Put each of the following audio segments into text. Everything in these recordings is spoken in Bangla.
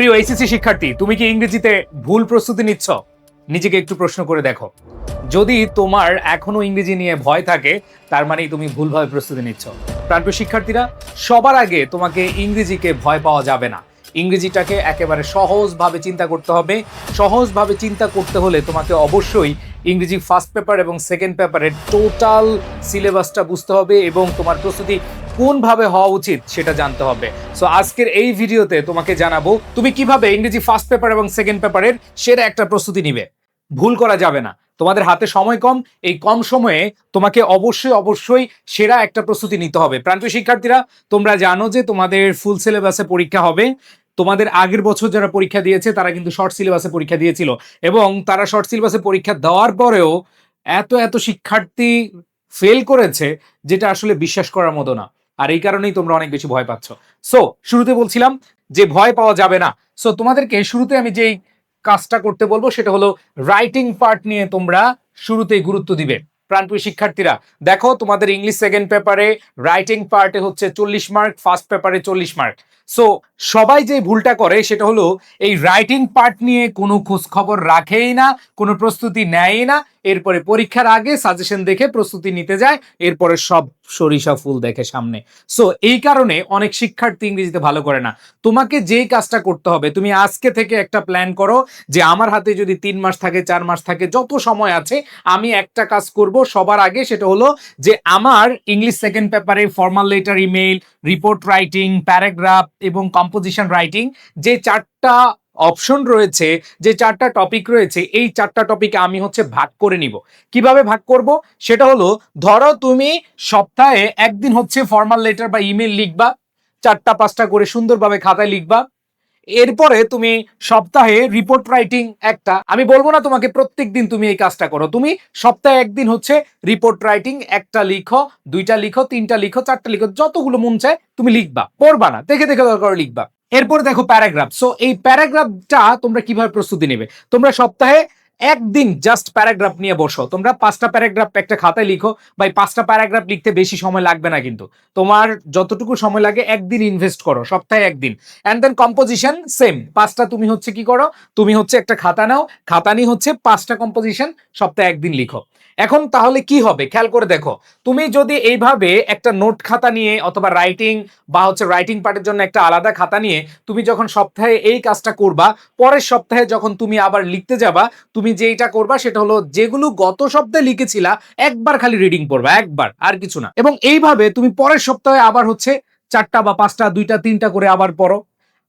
প্রিয় এইচএসসি শিক্ষার্থী, তুমি কি ইংরেজিতে ভুল প্রস্তুতি নিচ্ছ? নিজেকে একটু প্রশ্ন করে দেখো। যদি তোমার এখনও ইংরেজি নিয়ে ভয় থাকে, তার মানেই তুমি ভুলভাবে প্রস্তুতি নিচ্ছ। প্রাণপ্রিয় শিক্ষার্থীরা, সবার আগে তোমাকে ইংরেজিকে ভয় পাওয়া যাবে না। ইংরেজিটাকে একেবারে সহজভাবে চিন্তা করতে হবে। সহজভাবে চিন্তা করতে হলে তোমাকে অবশ্যই ইংরেজি ফার্স্ট পেপার এবং সেকেন্ড পেপারের টোটাল সিলেবাসটা বুঝতে হবে এবং তোমার প্রস্তুতি কোনভাবে হওয়া উচিত সেটা জানতে হবে। সো আজকের এই ভিডিওতে তোমাকে জানাব, তুমি কীভাবে ইংরেজি ফার্স্ট পেপার এবং সেকেন্ড পেপারের সেরা একটা প্রস্তুতি নিবে? ভুল করা যাবে না। তোমাদের হাতে সময় কম, এই কম সময়ে তোমাকে অবশ্যই অবশ্যই সেরা একটা প্রস্তুতি নিতে হবে। প্রান্তীয় শিক্ষার্থীরা, তোমরা জানো যে তোমাদের ফুল সিলেবাসে পরীক্ষা হবে। তোমাদের আগের বছর যারা পরীক্ষা দিয়েছে, তারা কিন্তু শর্ট সিলেবাসে পরীক্ষা দিয়েছিল। এবং তারা শর্ট সিলেবাসে পরীক্ষা দেওয়ার পরেও এত এত শিক্ষার্থী ফেল করেছে, যেটা আসলে বিশ্বাস করার মতো না। আর এই কারণেই তোমরা অনেক বেশি ভয় পাচ্ছ। সো শুরুতে বলছিলাম যে ভয় পাওয়া যাবে না। সো তোমাদেরকে শুরুতে আমি যেই কাজটা করতে বলব সেটা হলো রাইটিং পার্ট নিয়ে তোমরা শুরুতেই গুরুত্ব দিবে। প্রাণপ্রিয় শিক্ষার্থীরা, দেখো তোমাদের ইংলিশ সেকেন্ড পেপারে রাইটিং পার্টে হচ্ছে চল্লিশ মার্ক ফার্স্ট পেপারে চল্লিশ মার্ক সো সবাই যে ভুলটা করে সেটা হলো এই রাইটিং পার্ট নিয়ে কোনো খোঁজ খবর রাখেই না, কোনো প্রস্তুতি নেয়ই না এরপরে পরীক্ষার আগে সাজেশন দেখে প্রস্তুতি নিতে যায়, এরপরে সব সরিষা ফুল দেখে সামনে। সো এই কারণে অনেক শিক্ষার্থী ইংরেজিতে ভালো করে না। তোমাকে যেই কাজটা করতে হবে, তুমি আজকে থেকে একটা প্ল্যান করো যে আমার হাতে যদি তিন মাস থাকে, চার মাস থাকে, যত সময় আছে, আমি একটা কাজ করব, সবার আগে সেটা হলো যে আমার ইংলিশ সেকেন্ড পেপারে formal letter email report writing paragraph এবং কম্পোজিশন রাইটিং যে চারটা অপশন রয়েছে যে চারটা টপিক রয়েছে, এই চারটা টপিকে আমি হচ্ছে ভাগ করে নিব। কীভাবে ভাগ করব? সেটা হলো, ধরো তুমি সপ্তাহে একদিন হচ্ছে ফর্মাল লেটার বা ইমেল লিখবা, চারটা, পাঁচটা করে সুন্দরভাবে খাতায় লিখবা। এরপরে তুমি সপ্তাহে রিপোর্ট রাইটিং একটা, আমি বলব না তোমাকে প্রত্যেক দিন তুমি এই কাজটা করো, তুমি সপ্তাহে একদিন হচ্ছে রিপোর্ট রাইটিং একটা লিখো, দুইটা লিখো, তিনটা লিখো, চারটা লিখো, যতগুলো মন চায় তুমি লিখবা, পড়বা না, দেখে দেখে দরকার লিখবা। এরপরে দেখো প্যারাগ্রাফ। সো এই প্যারাগ্রাফটা তোমরা কীভাবে প্রস্তুতি নেবে? তোমরা সপ্তাহে একদিন জাস্ট প্যারাগ্রাফ নিয়ে বসো। তোমরা পাঁচটা প্যারাগ্রাফ একটা খাতায় লিখো বা পাঁচটা প্যারাগ্রাফ লিখতে বেশি সময় লাগবে না কিন্তু। তোমার যতটুকু সময় লাগে একদিন ইনভেস্ট করো, সপ্তাহে একদিন। অ্যান্ড দেন কম্পোজিশন সেম পাঁচটা তুমি হচ্ছে কি করো? তুমি হচ্ছে একটা খাতা নাও, খাতা নিয়ে হচ্ছে পাঁচটা কম্পোজিশন সপ্তাহে একদিন লিখো। এখন তাহলে কি হবে? খেয়াল করে দেখো, তুমি যদি এইভাবে একটা নোট খাতা নিয়ে অথবা রাইটিং বা হচ্ছে রাইটিং পার্টের জন্য একটা আলাদা খাতা নিয়ে তুমি যখন সপ্তাহে এই কাজটা করবা, পরের সপ্তাহে যখন তুমি আবার লিখতে যাবা, তুমি যেইটা করবা সেটা হলো যেগুলো গত সপ্তাহে লিখেছিলা, একবার খালি রিডিং পড়বা, একবার, আর কিছু না। এবং এইভাবে তুমি পরের সপ্তাহে আবার হচ্ছে চারটা বা পাঁচটা, দুইটা, তিনটা করে আবার পড়ো।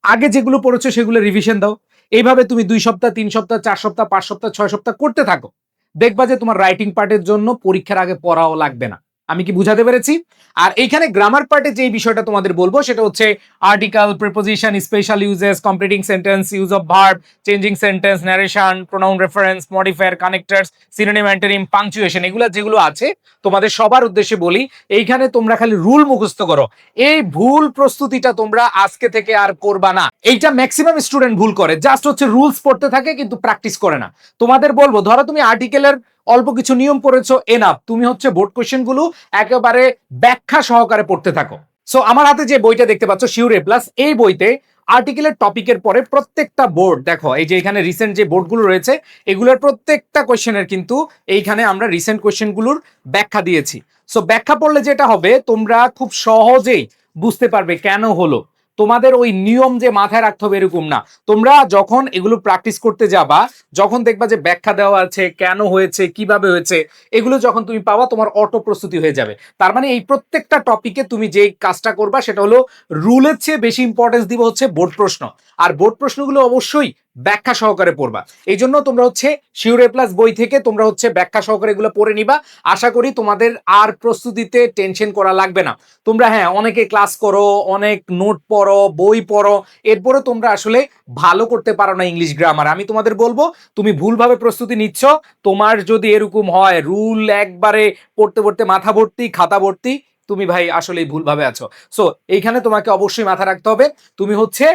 আগে যেগুলো পড়েছো সেগুলো রিভিশন দাও। এইভাবে তুমি দুই সপ্তাহ, তিন সপ্তাহ, চার সপ্তাহ, পাঁচ সপ্তাহ, ছয় সপ্তাহ করতে থাকো। দেখবা যে তোমার রাইটিং পার্টের জন্য পরীক্ষার আগে পড়াও লাগবে না। আমি কি বুঝাতে পেরেছি? আর এইখানে গ্রামার পার্টে যে বিষয়টা তোমাদের বলব, সেটা হচ্ছে article preposition special uses completing sentence use of verb changing sentence narration pronoun reference modifier connectors synonym antonym punctuation এগুলো যেগুলো আছে, তোমাদের সবার উদ্দেশ্যে বলি, এইখানে তোমরা খালি রুল মুখস্থ করো। এই ভুল প্রস্তুতিটা তোমরা আজকে থেকে আর করবা না। এইটা ম্যাক্সিমাম স্টুডেন্ট ভুল করে জাস্ট হচ্ছে রুলস পড়তে থাকে, কিন্তু প্র্যাকটিস করে না। তোমাদের বলব, ধরো তুমি আর্টিকেলের অল্প কিছু নিয়ম পড়েছো এনাফ তুমি হচ্ছে বোর্ড কোয়েশ্চেনগুলো একেবারে ব্যাখ্যা সহকারে পড়তে থাকো। সো আমার হাতে যে বইটা দেখতে পাচ্ছ শিউরে প্লাস এই বইতে আর্টিকেলের টপিকের পরে প্রত্যেকটা বোর্ড দেখো, এই যে এখানে রিসেন্ট যে বোর্ডগুলো রয়েছে, এগুলোর প্রত্যেকটা কোয়েশ্চেনের কিন্তু এইখানে আমরা রিসেন্ট কোয়েশ্চেনগুলোর ব্যাখ্যা দিয়েছি। সো ব্যাখ্যা পড়লে যেটা হবে, তোমরা খুব সহজেই বুঝতে পারবে কেন হলো। তোমাদের ওই নিয়ম যে মাথায় রাখতে হবে এরকম না। তোমরা যখন এগুলো প্র্যাকটিস করতে যাবা, যখন দেখবা যে ব্যাখ্যা দেওয়া আছে, কেন হয়েছে, কীভাবে হয়েছে, এগুলো যখন তুমি পাবা, তোমার অটো প্রস্তুতি হয়ে যাবে। তার মানে এই প্রত্যেকটা টপিকে তুমি যে কাজটা করবা, সেটা হলো রুলের চেয়ে বেশি ইম্পর্টেন্স দিব হচ্ছে বোর্ড প্রশ্ন। আর বোর্ড প্রশ্নগুলো অবশ্যই ব্যাখ্যা সহকারে পড়বা। এই জন্য তোমরা হচ্ছে শিউরে প্লাস বই থেকে তোমরা হচ্ছে ব্যাখ্যা সহকারে এগুলো পড়ে নিবা। আশা করি তোমাদের আর প্রস্তুতিতে টেনশন করা লাগবে না। তোমরা হ্যাঁ অনেকে ক্লাস করো, অনেক নোট পড়ো, বই পড়ো, এরপরে তোমরা আসলে ভালো করতে পারো না ইংলিশ গ্রামার আমি তোমাদের বলব, তুমি ভুলভাবে প্রস্তুতি নিচ্ছ, তোমার যদি এরকম হয় রুল একবারে পড়তে পড়তে মাথা ভর্তি, খাতা ভর্তি, তুমি ভাই আসলেই ভুলভাবে আছো। সো এইখানে তোমাকে অবশ্যই মাথা রাখতে হবে। তুমি হচ্ছে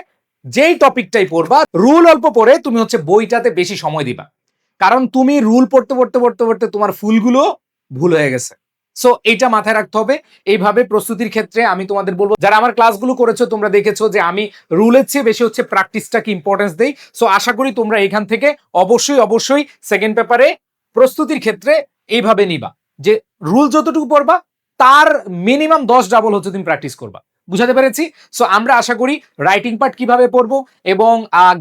যেই টপিকটাই পড়বা, রুল অল্প পড়ে তুমি হচ্ছে বইটাতে বেশি সময় দিবা। কারণ তুমি রুল পড়তে পড়তে পড়তে পড়তে তোমার ফুলগুলো ভুল হয়ে গেছে। সো এইটা মাথায় রাখতে হবে। এইভাবে প্রস্তুতির ক্ষেত্রে আমি তোমাদের বলব, যারা আমার ক্লাসগুলো করেছ, তোমরা দেখেছ যে আমি রুলের চেয়ে বেশি হচ্ছে প্র্যাকটিসটাকে ইম্পর্টেন্স দেই। সো আশা করি তোমরা এখান থেকে অবশ্যই অবশ্যই সেকেন্ড পেপারে প্রস্তুতির ক্ষেত্রে এইভাবে নিবা। যে রুল যতটুকু পড়বা, তার মিনিমাম দশ ডাবল হচ্ছে তুমি প্র্যাকটিস করবা। বুঝাতে পেরেছি। সো আমরা আশা করি রাইটিং পার্ট কীভাবে পড়ব এবং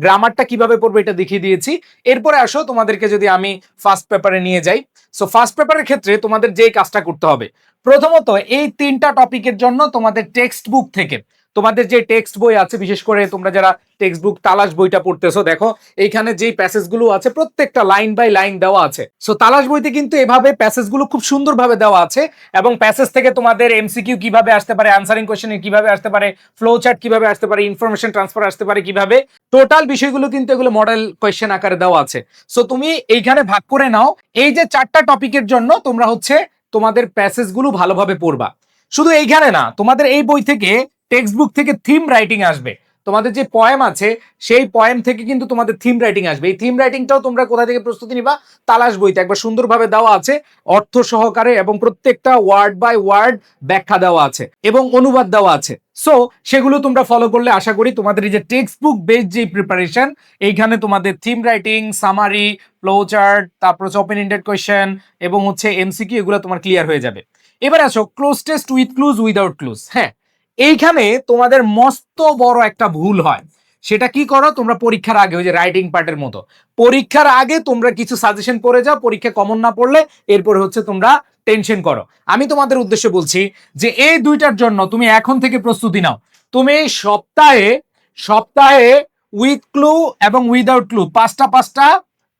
গ্রামারটা কীভাবে পড়ব এটা দেখিয়ে দিয়েছি। এরপরে আসো, তোমাদেরকে যদি আমি ফার্স্ট পেপারে নিয়ে যাই। সো ফার্স্ট পেপারের ক্ষেত্রে তোমাদের যে কাজটা করতে হবে। প্রথমত, এই তিনটা টপিকের জন্য তোমাদের টেক্সট বুক থেকে তোমাদের যে টেক্সট বই আছে, বিশেষ করে তোমরা যারা টেক্সট বুক তালাশ বইটা পড়তেছো, দেখো, এইখানে যেই প্যাসেজগুলো আছে, প্রত্যেকটা লাইন বাই লাইন দেওয়া আছে। সো তালাশ বইতে কিন্তু এভাবে প্যাসেজগুলো খুব সুন্দরভাবে দেওয়া আছে এবং প্যাসেজ থেকে তোমাদের এমসিকিউ কীভাবে আসতে পারে আনসারিং কোয়েশ্চেন কীভাবে আসতে পারে ফ্লো চার্ট কীভাবে আসতে পারে ইনফরমেশন ট্রান্সফার আসতে পারে কীভাবে টোটাল বিষয়গুলো কিন্তু এগুলো মডেল কোয়েশ্চেন আকারে দেওয়া আছে। সো তুমি এইখানে ভাগ করে নাও, এই যে চারটা টপিকের জন্য তোমরা হচ্ছে তোমাদের প্যাসেজগুলো ভালোভাবে পড়বা। শুধু এইখানে না, তোমাদের এই বই থেকে টেক্সট বুক থেকে থিম রাইটিং আসবে। তোমাদের যে পয়েম আছে, সেই পয়েম থেকে কিন্তু তোমাদের থিম রাইটিং আসবে। এই থিম রাইটিংটাও তোমরা কোথা থেকে প্রস্তুতি নিবা? তালাশ বইতে। একবার সুন্দরভাবে দেওয়া আছে, অর্থ সহকারে এবং প্রত্যেকটা ওয়ার্ড বাই ওয়ার্ড ব্যাখ্যা দেওয়া আছে এবং অনুবাদ দেওয়া আছে। সো সেগুলো তোমরা ফলো করলে আশা করি তোমাদের এই যে টেক্সট বুক বেস যে প্রিপারেশন এইখানে তোমাদের theme writing summary flow chart তারপর হচ্ছে ওপেন ইন্ডেড কোয়েশ্চেন এবং হচ্ছে এমসিকিউ এগুলো তোমার ক্লিয়ার হয়ে যাবে। এবার আসো cloze test with clues without clues হ্যাঁ এইখানে তোমাদের মস্ত বড় একটা ভুল হয়। সেটা কি করো? তোমরা পরীক্ষার আগে, ওই যে রাইটিং পার্টের মতো। পরীক্ষার আগে তোমরা কিছু সাজেশন পড়ে যাও, পরীক্ষা কমন না পড়লে এরপরে হচ্ছে তোমরা টেনশন করো। আমি তোমাদের উদ্দেশ্যে বলছি যে এই দুইটার জন্য তুমি এখন থেকে প্রস্তুতি নাও। তুমি সপ্তাহে সপ্তাহে উইথ ক্লু এবং উইদাউট ক্লু পাঁচটা পাঁচটা,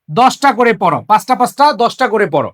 দশটা করে পড়ো। পাঁচটা পাঁচটা, দশটা করে পড়ো।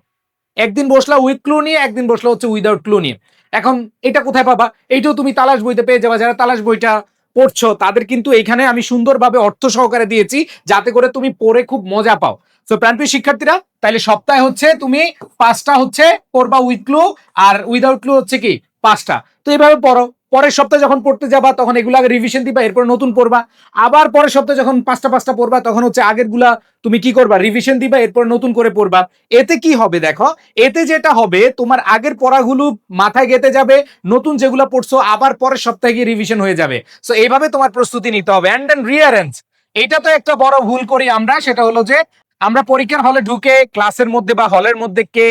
একদিন বসলা উইথ ক্লু নিয়ে, একদিন বসলা হচ্ছে উইদাউট ক্লু নিয়ে। এখন এটা কোথায় পাবা? এইটাও তুমি তালাশ বইতে পেয়ে যাবা। যারা তালাশ বইটা পড়ছো, তাদের কিন্তু এখানে আমি সুন্দরভাবে অর্থ সহকারে দিয়েছি, যাতে করে তুমি পড়ে খুব মজা পাও। তো প্রাণপ্রিয় শিক্ষার্থীরা তাহলে সপ্তাহে হচ্ছে তুমি পাঁচটা হচ্ছে পড়বা উইথ ক্লু আর উইদাউট ক্লু হচ্ছে কি? পাঁচটা। তো এইভাবে পড়ো। পরের সপ্তাহে যখন পড়তে যাবা, তখন এগুলো আগে রিভিশন দিবা, এরপর নতুন পড়বা। আবার পরের সপ্তাহে যখন পাঁচটা পাঁচটা পড়বা, তখন হচ্ছে আগেরগুলা তুমি কি করবা? রিভিশন দিবা, এরপর নতুন করে পড়বা। এতে কি হবে দেখো? এতে যেটা হবে, তোমার আগের পড়াগুলো মাথায় গেতে যাবে, নতুন যেগুলো পড়ছো, আবার পরের সপ্তাহে গিয়ে রিভিশন হয়ে যাবে। সো এইভাবে তোমার প্রস্তুতি নিতে হবে। অ্যান্ড দেন রিয়ারেঞ্জ এটা তো একটা বড় ভুল করি আমরা, সেটা হলো যে, আমরা পরীক্ষার হলে ঢুকে ক্লাসের মধ্যে বা হলের মধ্যে কে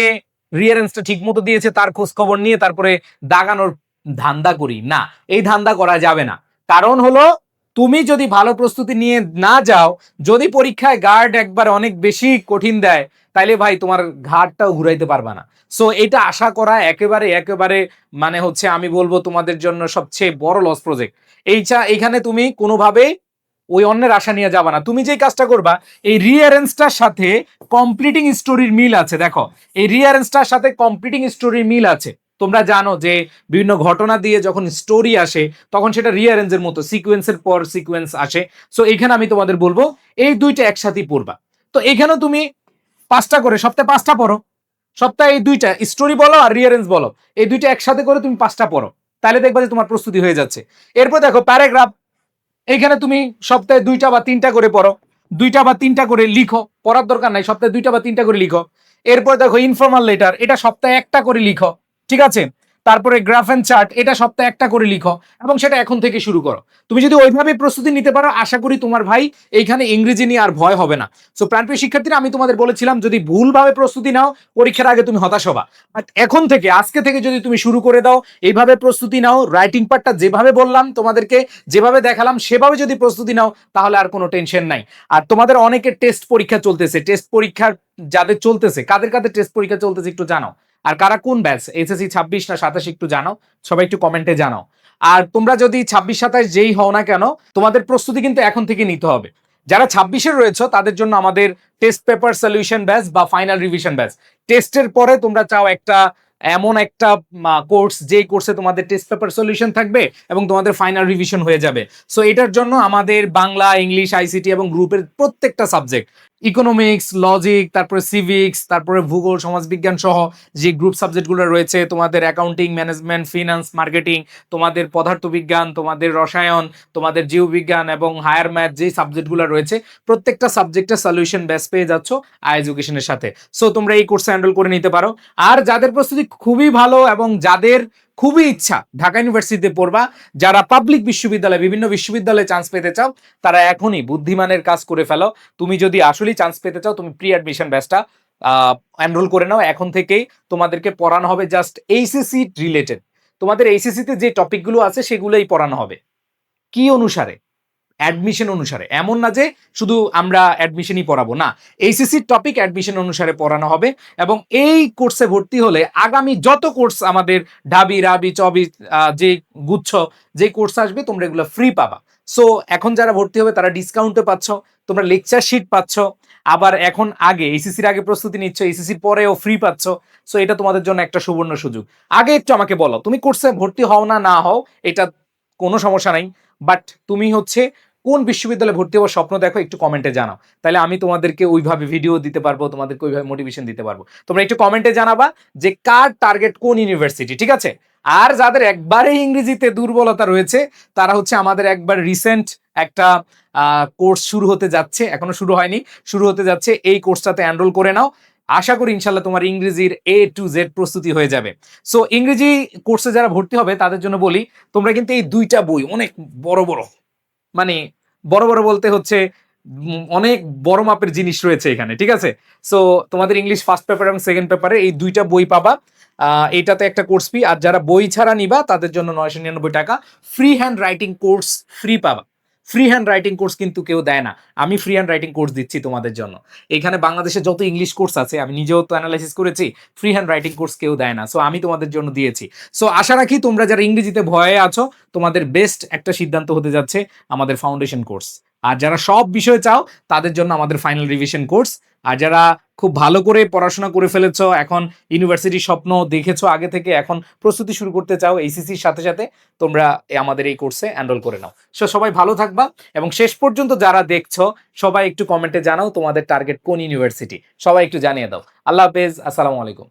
রিয়ারেন্সটা ঠিক মতো দিয়েছে, তার খোঁজ খবর নিয়ে তারপরে দাগানোর ধান্দা করি। না, এই ধান্দা করা যাবে না। কারণ হলো, তুমি যদি ভালো প্রস্তুতি নিয়ে না যাও, যদি পরীক্ষায় গার্ড একবার অনেক বেশি কঠিন দেয়, তাইলে ভাই তোমার ঘাটটাও ঘুরাইতে পারবা না। সো এটা আশা করা একেবারে একেবারে মানে হচ্ছে আমি বলব তোমাদের জন্য সবচেয়ে বড় লস প্রজেক্ট এইটা, এইখানে তুমি কোনোভাবেই ওই অন্যের আশা নিয়ে যাবা না। তুমি যে কাজটা করবা, এই রিয়ারেন্সটার সাথে কমপ্লিটিং স্টোরির মিল আছে। দেখো, এই রিয়ারেন্সটার সাথে কমপ্লিটিং স্টোরির মিল আছে। তোমরা জানো যে বিভিন্ন ঘটনা দিয়ে যখন স্টোরি আসে, তখন সেটা রিয়ারেঞ্জের মতো সিকোয়েন্সের পর সিকোয়েন্স আসে। সো এখানে আমি তোমাদের বলব, এই দুইটা একসাথেই পড়বা। তো এখানেও তুমি পাঁচটা করে, সপ্তাহে পাঁচটা পড়ো। সপ্তাহে এই দুইটা স্টোরি বলো আর রিয়ারেঞ্জ বলো। এই দুইটা একসাথে করে তুমি পাঁচটা পড়ো। তাহলে দেখবা যে তোমার প্রস্তুতি হয়ে যাচ্ছে। এরপর দেখো প্যারাগ্রাফ এখানে তুমি সপ্তাহে দুইটা বা তিনটা করে পড়ো। দুইটা বা তিনটা করে লিখো। পড়ার দরকার নাই, সপ্তাহে দুইটা বা তিনটা করে লিখো। এরপর দেখো ইনফর্মাল লেটার এটা সপ্তাহে একটা করে লিখো। ঠিক আছে? তারপরে গ্রাফ অ্যান্ড চার্ট এটা সপ্তাহে একটা করে লিখো এবং সেটা এখন থেকে শুরু করো। তুমি যদি ওইভাবে প্রস্তুতি নিতে পারো, আশা করি তোমার ভাই এইখানে ইংরেজি নিয়ে আর ভয় হবে না। সো প্রাণপ্রিয় শিক্ষার্থীরা, আমি তোমাদের বলেছিলাম, যদি ভুলভাবে প্রস্তুতি নাও, পরীক্ষার আগে তুমি হতাশ হবা। বাট এখন থেকে, আজকে থেকে যদি তুমি শুরু করে দাও, এইভাবে প্রস্তুতি নাও রাইটিং পার্টটা যেভাবে বললাম তোমাদেরকে, যেভাবে দেখালাম, সেভাবে যদি প্রস্তুতি নাও, তাহলে আর কোনো টেনশন নাই। আর তোমাদের অনেকের টেস্ট পরীক্ষা চলতেছে। টেস্ট পরীক্ষার যাদের চলতেছে, কাদের কাদের টেস্ট পরীক্ষা চলতেছে একটু জানাও। আর কারা কোন ব্যাচ এসএসসি ছাব্বিশ না সাতাশ একটু জানাও। সবাই একটু কমেন্টে জানাও। আর তোমরা যদি ছাব্বিশ, সাতাশ যেই হও না কেন, তোমাদের প্রস্তুতি কিন্তু এখন থেকে নিতে হবে। যারা ছাব্বিশে রয়েছে, তাদের জন্য আমাদের টেস্ট পেপার সলিউশন ব্যাচ বা ফাইনাল রিভিশন ব্যাচ টেস্টের পরে তোমরা চাও একটা, এমন একটা কোর্স যে কোর্সে তোমাদের টেস্ট পেপার সলিউশন থাকবে এবং তোমাদের ফাইনাল রিভিশন হয়ে যাবে। সো এটার জন্য আমাদের বাংলা, ইংলিশ আইসিটি এবং গ্রুপের প্রত্যেকটা সাবজেক্ট ইকোনমিক্স লজিক তারপরে সিভিক্স তারপরে ভূগোল, সমাজবিজ্ঞান সহ যে গ্রুপ সাবজেক্টগুলো রয়েছে, তোমাদের অ্যাকাউন্টিং ম্যানেজমেন্ট ফিনান্স মার্কেটিং তোমাদের পদার্থবিজ্ঞান, তোমাদের রসায়ন, তোমাদের জীববিজ্ঞান এবং হায়ার ম্যাথ যে সাবজেক্টগুলো রয়েছে, প্রত্যেকটা সাবজেক্টের সলিউশন বেস পেয়ে যাচ্ছ আই এডুকেশনের সাথে। সো তোমরা এই কোর্সে হ্যান্ডেল করে নিতে পারো। আর যাদের প্রস্তুতি খুবই ভালো এবং যাদের খুবই ইচ্ছা ঢাকা ইউনিভার্সিটিতে পড়বা। যারা পাবলিক বিশ্ববিদ্যালয়ে, বিভিন্ন বিশ্ববিদ্যালয়ে চান্স পেতে চাও, তারা এখনই বুদ্ধিমানের কাজ করে ফেলো। তুমি যদি আসলেই চান্স পেতে চাও, তুমি প্রি অ্যাডমিশন ব্যাচটা এনরোল করে নাও। এখন থেকেই তোমাদেরকে পড়ানো হবে জাস্ট এইসিসি রিলেটেড তোমাদের এইসিসিতে যে টপিকগুলো আছে, সেগুলোই পড়ানো হবে। কি অনুসারে? অ্যাডমিশন অনুসারে। এমন না যে শুধু আমরা অ্যাডমিশনই পড়াবো, না। এইচএসসির টপিক অ্যাডমিশন অনুসারে পড়ানো হবে এবং এই কোর্সে ভর্তি হলে আগামী যত কোর্স আমাদের ঢাবি, রাবি, চবি যে গুচ্ছ, যে কোর্স আসবে, তোমরা এগুলো ফ্রি পাবা। সো এখন যারা ভর্তি হবে, তারা ডিসকাউন্টে পাচ্ছ, তোমরা লেকচার শিট পাচ্ছ। আবার এখন আগে এইসিসির আগে প্রস্তুতি নিচ্ছ এইসিসির পরেও ফ্রি পাচ্ছ। সো এটা তোমাদের জন্য একটা সুবর্ণ সুযোগ। আগে একটু আমাকে বলো, তুমি কোর্সে ভর্তি হও না না হও, এটা কোনো সমস্যা নাই বাট তুমি হচ্ছে কোন বিশ্ববিদ্যালয়ে ভর্তি হওয়ার স্বপ্ন দেখো একটু কমেন্টে জানাও। তাহলে আমি তোমাদেরকে ওইভাবে ভিডিও দিতে পারব, তোমাদেরকে ওইভাবে মোটিভেশন দিতে পারব। তোমরা একটু কমেন্টে জানাবা যে কার টার্গেট কোন ইউনিভার্সিটি ঠিক আছে? আর যাদের একবারে ইংরেজিতে দুর্বলতা রয়েছে, তারা হচ্ছে আমাদের একবার রিসেন্ট একটা কোর্স শুরু হতে যাচ্ছে, এখনও শুরু হয়নি, শুরু হতে যাচ্ছে, এই কোর্সটাতে এনরোল করে নাও। আশা করি ইনশাল্লাহ তোমার ইংরেজির এ টু জেড প্রস্তুতি হয়ে যাবে। সো ইংরেজি কোর্সে যারা ভর্তি হবে, তাদের জন্য বলি, তোমরা কিন্তু এই দুইটা বই, অনেক বড় বড় মানে বড় বড় বলতে হচ্ছে অনেক বড় মাপের জিনিস রয়েছে এখানে, ঠিক আছে? সো তোমাদের ইংলিশ ফার্স্ট পেপার এবং সেকেন্ড পেপারে এই দুইটা বই পাবা। এটাতে একটা কোর্স ফি আর যারা বই ছাড়া নিবা, তাদের জন্য নয়শো নিরানব্বই টাকা free hand writing course free পাবা। ফ্রি হ্যান্ড রাইটিং কোর্স কিন্তু কেউ দেয় না। আমি ফ্রি হ্যান্ড রাইটিং কোর্স দিচ্ছি তোমাদের জন্য। এখানে বাংলাদেশে যত ইংলিশ কোর্স আছে, আমি নিজেও তো অ্যানালাইসিস করেছি ফ্রি হ্যান্ড রাইটিং কোর্স কেউ দেয় না। সো আমি তোমাদের জন্য দিয়েছি। সো আশা রাখি তোমরা যারা ইংরেজিতে ভয়ে আছো, তোমাদের বেস্ট একটা সিদ্ধান্ত হতে যাচ্ছে আমাদের ফাউন্ডেশন কোর্স আর যারা সব বিষয় চাও, তাদের জন্য আমাদের ফাইনাল রিভিশন কোর্স আর যারা খুব ভালো করে পড়াশোনা করে ফেলেছো, এখন ইউনিভার্সিটির স্বপ্ন দেখেছ আগে থেকে, এখন প্রস্তুতি শুরু করতে চাও এইসিসির সাথে সাথে, তোমরা আমাদের এই কোর্সে এনরোল করে নাও। সো সবাই ভালো থাকবা এবং শেষ পর্যন্ত যারা দেখছ, সবাই একটু কমেন্টে জানাও তোমাদের টার্গেট কোন ইউনিভার্সিটি সবাই একটু জানিয়ে দাও। আল্লাহ হাফেজ, আসসালামু আলাইকুম।